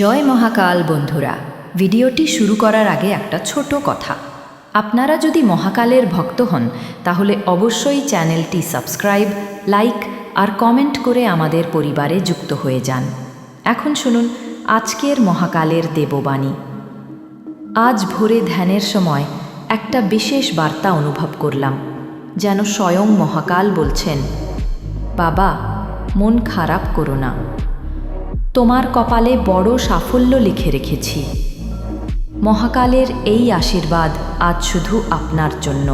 জয় মহাকাল, বন্ধুরা। ভিডিওটি শুরু করার আগে একটা ছোট কথা। আপনারা যদি মহাকালের ভক্ত হন, তাহলে অবশ্যই চ্যানেলটি সাবস্ক্রাইব, লাইক আর কমেন্ট করে আমাদের পরিবারে যুক্ত হয়ে যান। এখন শুনুন আজকের মহাকালের দেববাণী। আজ ভোরে ধ্যানের সময় একটা বিশেষ বার্তা অনুভব করলাম, যেন স্বয়ং মহাকাল বলছেন, বাবা, মন খারাপ করো না। তোমার কপালে বড় সাফল্য লিখে রেখেছি। মহাকালের এই আশীর্বাদ আজ শুধু আপনার জন্য।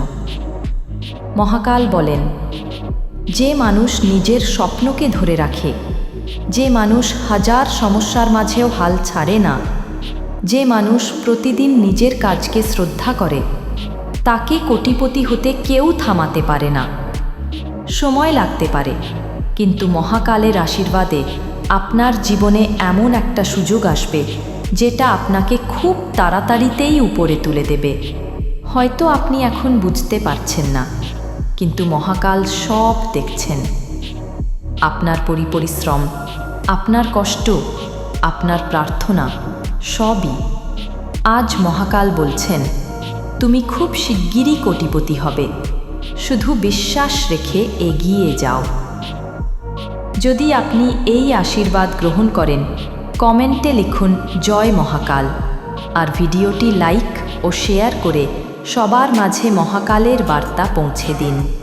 মহাকাল বলেন, যে মানুষ নিজের স্বপ্নকে ধরে রাখে, যে মানুষ হাজার সমস্যার মাঝেও হাল ছাড়ে না, যে মানুষ প্রতিদিন নিজের কাজকে শ্রদ্ধা করে, তাকে কোটিপতি হতে কেউ থামাতে পারে না। সময় লাগতে পারে, কিন্তু মহাকালের আশীর্বাদে আপনার জীবনে এমন একটা সুযোগ আসবে, যেটা আপনাকে খুব তাড়াতাড়িতেই উপরে তুলে দেবে। হয়তো আপনি এখন বুঝতে পারছেন না, কিন্তু মহাকাল সব দেখছেন। আপনার পরিপরিশ্রম, আপনার কষ্ট, আপনার প্রার্থনা, সবই। আজ মহাকাল বলছেন, তুমি খুব শিগগিরই কোটিপতি হবে। শুধু বিশ্বাস রেখে এগিয়ে যাও। যদি আপনি এই আশীর্বাদ গ্রহণ করেন, কমেন্টে লিখুন, জয় মহাকাল। আর ভিডিওটি লাইক ও শেয়ার করে সবার মাঝে মহাকালের বার্তা পৌঁছে দিন।